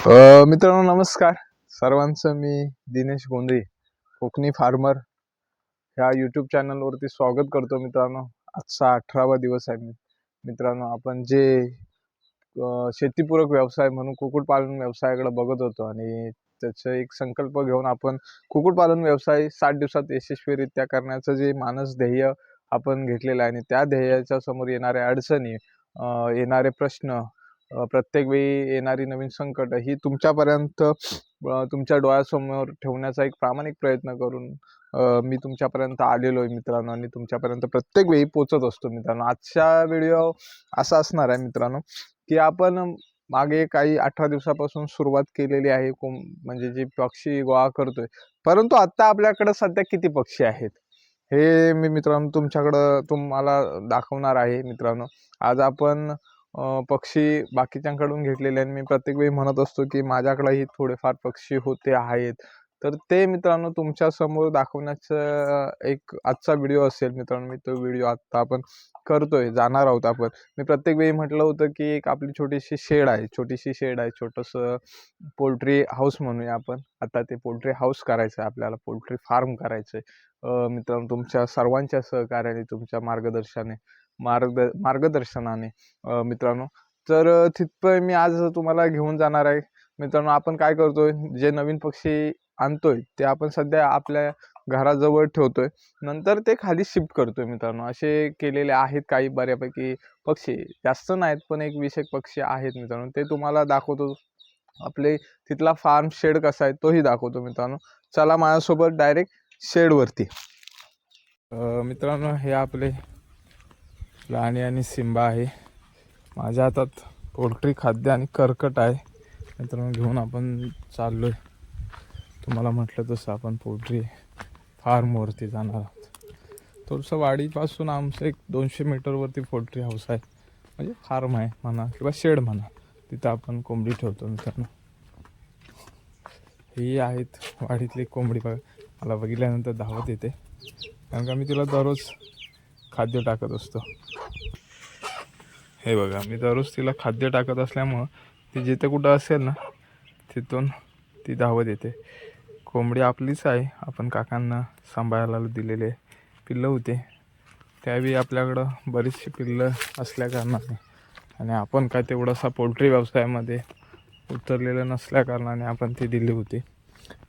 मित्रांनो नमस्कार. सर्वांचं मी दिनेश गोंधळे कोकणी फार्मर. ह्या यूट्यूब चॅनलवरती स्वागत करतो मित्रांनो. आजचा अठरावा दिवस आहे मी मित्रांनो आपण जे शेतीपूरक व्यवसाय म्हणून कुक्कुटपालन व्यवसायाकडे बघत होतो आणि त्याचं एक संकल्प घेऊन आपण कुक्कुटपालन व्यवसाय साठ दिवसात यशस्वीरित्या करण्याचं जे मानस ध्येय आपण घेतलेलं आहे आणि त्या ध्येयाच्या समोर येणाऱ्या अडचणी येणारे प्रश्न प्रत्येक वेळी येणारी नवीन संकट ही तुमच्यापर्यंत तुमच्या डोळ्यासमोर ठेवण्याचा एक प्रामाणिक प्रयत्न करून मी तुमच्यापर्यंत आलेलो आहे मित्रांनो आणि तुमच्यापर्यंत प्रत्येक वेळी पोचत असतो मित्रांनो. आजचा व्हिडिओ असा असणार आहे मित्रांनो की आपण मागे काही अठरा दिवसापासून सुरुवात केलेली आहे कोम म्हणजे जे पक्षी गोळा करतोय. परंतु आत्ता आपल्याकडे सध्या किती पक्षी आहेत? हे मी मित्रांनो तुमच्याकडं तुम्हाला दाखवणार आहे मित्रांनो. आज आपण पक्षी बाकीच्यांकडून घेतलेले आणि मी प्रत्येक वेळी म्हणत असतो की माझ्याकडेही थोडेफार पक्षी होते आहेत. तर ते मित्रांनो तुमच्यासमोर दाखवण्याचं एक आजचा व्हिडिओ असेल मित्रांनो. मी तो व्हिडिओ आत्ता आपण करतोय जाणार आहोत आपण. मी प्रत्येक वेळी म्हटलं होतं की एक आपली छोटीशी शेड आहे. छोटीशी शेड आहे छोटंसं पोल्ट्री हाऊस म्हणूया आपण. आता ते पोल्ट्री हाऊस करायचं आहे आपल्याला पोल्ट्री फार्म करायचं आहे मित्रांनो तुमच्या सर्वांच्या सहकार्याने तुमच्या मार्गदर्शनाने मार्ग मार्गदर्शनाने. मित्रांनो तर तिथपर्यंत मी आज तुम्हाला घेऊन जाणार आहे. मित्रांनो आपण काय करतोय? जे नवीन पक्षी आणतोय ते आपण सध्या आपल्या घराजवळ ठेवतोय. नंतर ते खाली शिफ्ट करतोय मित्रांनो. असे केलेले आहेत काही बऱ्यापैकी पक्षी. जास्त नाहीत पण एक वीस एक पक्षी आहेत मित्रांनो. ते तुम्हाला दाखवतो. आपले तिथला फार्म शेड कसा आहे तोही दाखवतो मित्रांनो. चला माझ्यासोबत डायरेक्ट शेडवरती मित्रांनो हे आपले राणी आणि सिंबा आहे. माझ्या हातात पोल्ट्री खाद्य आणि कर्कट आहे. मित्रांनो घेऊन आपण चाललो आहे तुम्हाला म्हटलं तसं आपण पोल्ट्री फार्मवरती जाणार आहोत. थोडंसं वाडीपासून आमचं एक दोनशे मीटरवरती पोल्ट्री हाऊस आहे. म्हणजे फार्म आहे म्हणा किंवा शेड म्हणा. तिथं आपण कोंबडी ठेवतो मित्रांनो. ही आहेत वाडीतली कोंबडी बघा. मला बघितल्यानंतर धावत येते. कारण का मी तिला दररोज खाद्य टाकत असतो. हे बघा मी दररोज तिला खाद्य टाकत असल्यामुळं ती जिथे कुठं असेल ना तिथून ती धावत येते. कोंबडी आपलीच आहे आपण काकांना सांभाळायला दिलेले पिल्लं होते. त्यावेळी आपल्याकडं बरीचशी पिल्लं असल्या कारणाने आणि आपण काय तेवढासा पोल्ट्री व्यवसायामध्ये उतरलेलं नसल्या कारणाने आपण ती दिली होती.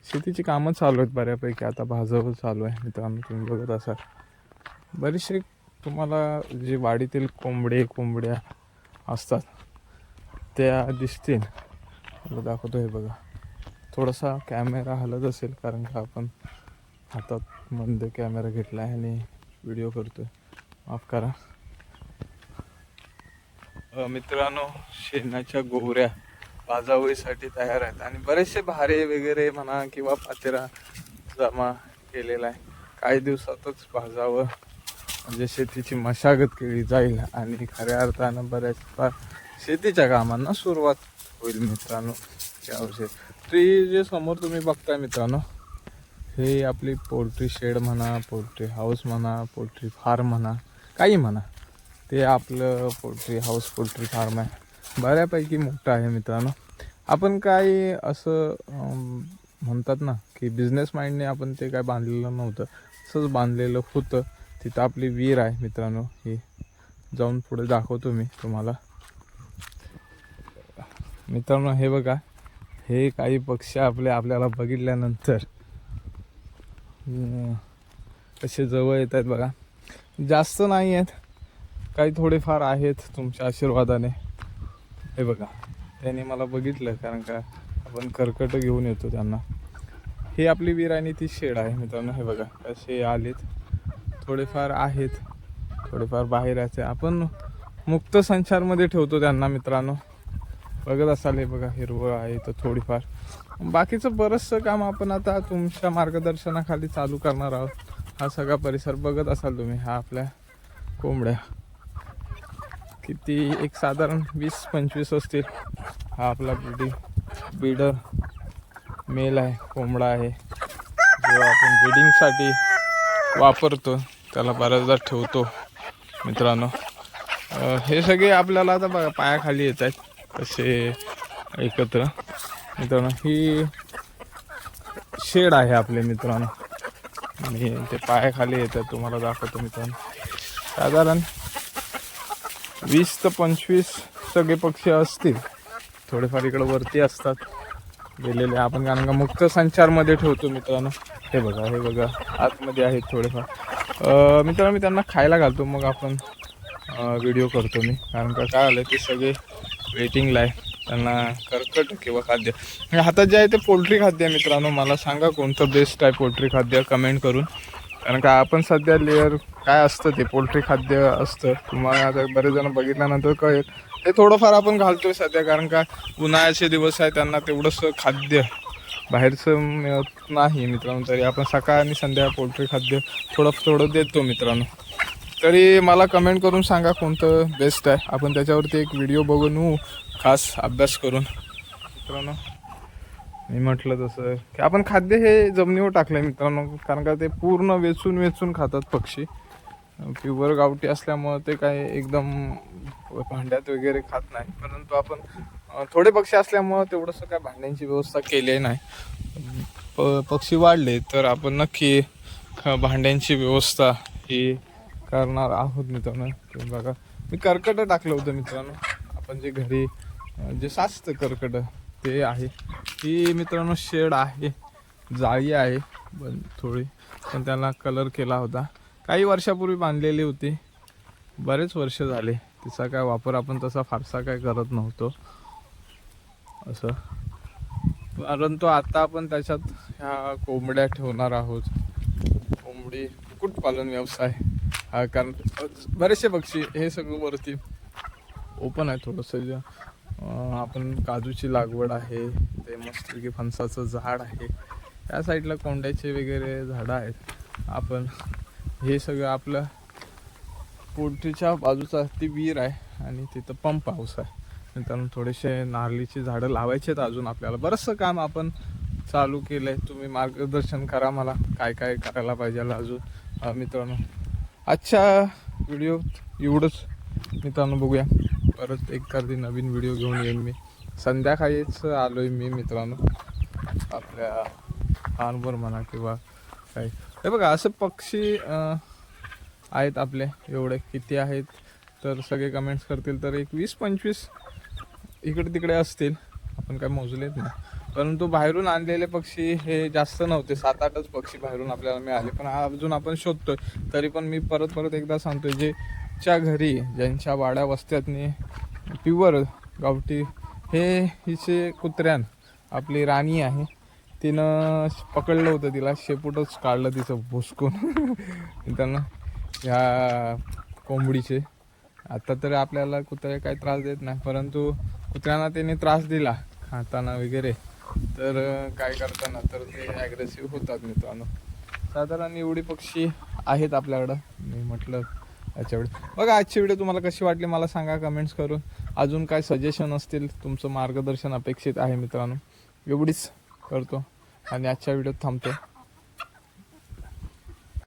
शेतीची कामं चालू आहेत बऱ्यापैकी आता भाजप चालू आहे मित्रांनो तुम्ही बघत असाल. बरेचसे तुम्हाला जे वाडीतील कोंबडे कोंबड्या असतात त्या दिसतील. मला दाखवतो हे बघा. थोडासा कॅमेरा हलत असेल कारण का आपण हातात मंद कॅमेरा घेतला आहे आणि व्हिडिओ करतोय. माफ करा. मित्रांनो शेणाच्या गोवऱ्या भाजावळीसाठी तयार आहेत आणि बरेचसे भारे वगैरे म्हणा किंवा पातेरा जमा केलेला आहे. काही दिवसातच भाजावं म्हणजे शेतीची मशागत केली जाईल आणि खऱ्या अर्थानं बऱ्याच फार शेतीच्या कामांना सुरुवात होईल मित्रांनो यावर्षी तर जे समोर तुम्ही बघताय मित्रांनो हे आपली पोल्ट्री शेड म्हणा पोल्ट्री हाऊस म्हणा पोल्ट्री फार्म म्हणा काही म्हणा ते आपलं पोल्ट्री हाऊस पोल्ट्री फार्म आहे. बऱ्यापैकी मोठं आहे मित्रांनो. आपण काय असं म्हणतात ना की बिझनेस माइंडने आपण ते काय बांधलेलं नव्हतं. असंच बांधलेलं होतं. तिथं आपली विहीर आहे मित्रांनो. ही जाऊन पुढे दाखवतो मी तुम्हाला. मित्रांनो हे बघा. हे काही पक्षी आपले आपल्याला बघितल्यानंतर असे जवळ येत आहेत बघा. जास्त नाही आहेत काही थोडेफार आहेत तुमच्या आशीर्वादाने. हे बघा. त्याने मला बघितलं कारण का आपण कर्कट घेऊन येतो त्यांना. ही आपली वीर आणि ती शेड आहे मित्रांनो. हे बघा. कसे आलेत. थोडेफार आहेत. थोडेफार बाहेर आपण मुक्त संचारमध्ये ठेवतो त्यांना मित्रांनो. बघत असाल हे बघा हिरवळ आहे तर थोडीफार. बाकीचं बरंचसं काम आपण आता तुमच्या मार्गदर्शनाखाली चालू करणार आहोत. हा सगळा परिसर बघत असाल तुम्ही हा आपल्या कोंबड्या. किती एक साधारण वीस पंचवीस असतील. हा आपला ब्रिडिंग ब्रीडर मेल आहे कोंबडा आहे. जो आपण ब्रिडिंगसाठी वापरतो त्याला बऱ्याचदा ठेवतो मित्रांनो. हे सगळे आपल्याला आता बघा पायाखाली येत आहेत असे एकत्र. मित्रांनो ही शेड आहे आपले मित्रांनो. आणि ते पायाखाली येतात तुम्हाला दाखवतो मित्रांनो. साधारण वीस ते पंचवीस सगळे पक्षी असतील. थोडेफार इकडं वरती असतात. गेलेले आपण कारण का मुक्त संचारमध्ये ठेवतो मित्रांनो. हे बघा हे बघा आतमध्ये आहेत थोडेफार. मित्रांनो मी त्यांना खायला घालतो. मग आपण व्हिडिओ करतो मी. कारण का काय आलं ते सगळे वेटिंगला आहे. त्यांना कर्कट किंवा खाद्य. हातात जे आहे ते पोल्ट्री खाद्य मित्रांनो. मला सांगा कोणतं बेस्ट आहे पोल्ट्री खाद्य कमेंट करून. कारण का आपण सध्या लेअर काय असतं ते? पोल्ट्री खाद्य असतं. तुम्हाला आता बरेच जण बघितल्यानंतर कळेल. ते थोडंफार आपण घालतोय सध्या. कारण का उन्हाळ्याचे दिवस आहे त्यांना तेवढंसं खाद्य बाहेरचं मिळत नाही मित्रांनो तरी आपण सकाळ आणि संध्याकाळ पोल्ट्री खाद्य थोडं थोडं देतो मित्रांनो. तरी मला कमेंट करून सांगा कोणतं बेस्ट आहे. आपण त्याच्यावरती एक व्हिडिओ बघून खास अभ्यास करून. मित्रांनो मी म्हटलं तसं की आपण खाद्य हे जमिनीवर टाकलं आहे मित्रांनो कारण का ते पूर्ण वेचून वेचून खातात पक्षी. प्युअर गावठी असल्यामुळं ते काय एकदम भांड्यात वगैरे खात नाही. परंतु आपण थोडे पक्षी असल्यामुळं तेवढंसं काय भांड्यांची व्यवस्था केली नाही. प पक्षी वाढले तर आपण नक्की भांड्यांची व्यवस्था ही करणार आहोत मित्रांनो. बघा मी कर्कट टाकलं होतं मित्रांनो. आपण जे घरी जे साचतं कर्कट ते आहे. ही मित्रांनो शेड आहे जाळी आहे पण थोडी. पण त्याला कलर केला होता. काही वर्षापूर्वी बांधलेली होती. बरेच वर्ष झाले. तिचा काय वापर आपण तसा फारसा काय करत नव्हतो. असं. परंतु आता आपण त्याच्यात ह्या कोंबड्या ठेवणार आहोत. कोंबडी कुक्कुटपालन व्यवसाय हा कारण बरेचसे पक्षी हे सगळं वरती ओपन आहे थोडंसं. जे, आपण काजूची लागवड आहे ते मस्तपैकी फणसाचं झाड आहे. त्या साईडला कोंड्याचे वगैरे झाडं आहेत. आपण हे सगळं आपलं पोल्ट्रीच्या बाजूचा ती विहीर आहे आणि तिथं पंप हाऊस आहे. मित्रांनो थोडेसे नारळीची झाडं लावायची आहेत अजून आपल्याला. बरंचसं काम आपण चालू केलं आहे तुम्ही मार्गदर्शन करा मला. काय काय करायला पाहिजे अजून. मित्रांनो. आजच्या व्हिडिओ एवढंच. मित्रांनो बघूया. परत एक नवीन व्हिडिओ घेऊन येईन मी. संध्याकाळीच आलो आहे मी मित्रांनो. आपल्या फार्मवर म्हणा किंवा काय. हे बघा असं पक्षी आहेत आपले. एवढे किती आहेत? तर सगळे कमेंट्स करतील. तर एक वीस पंचवीस इकडे तिकडे असतील. आपण काय मोजलेत नाही परंतु बाहेरून आणलेले पक्षी हे जास्त नव्हते. सात आठच पक्षी बाहेरून आपल्याला मिळाले. पण अजून आपण शोधतोय. तरी पण मी परत परत एकदा सांगतोय जे च्या घरी ज्यांच्या वाड्या वस्त्यातनी प्युअर गावठी हे हिचे कुत्र्यान आपली राणी आहे. तिनं पकडलं होतं तिला. शेपूटच काढलं तिचं भुसकून. त्यांना ह्या कोंबडीचे. आता तर आपल्याला कुत्रे काही त्रास देत नाही. परंतु कुत्र्यांना त्याने त्रास दिला खाताना वगैरे. तर काय करताना तर ते ॲग्रेसिव्ह होतात मित्रांनो. साधारण एवढी पक्षी आहेत आपल्याकडं. मी म्हटलं याच्या वेळेस बघा आजची व्हिडिओ तुम्हाला कशी वाटली मला सांगा कमेंट्स करून. अजून काय सजेशन असतील? तुमचं मार्गदर्शन अपेक्षित आहे मित्रांनो. एवढीच करतो. आणि आजच्या व्हिडिओत थांबतो.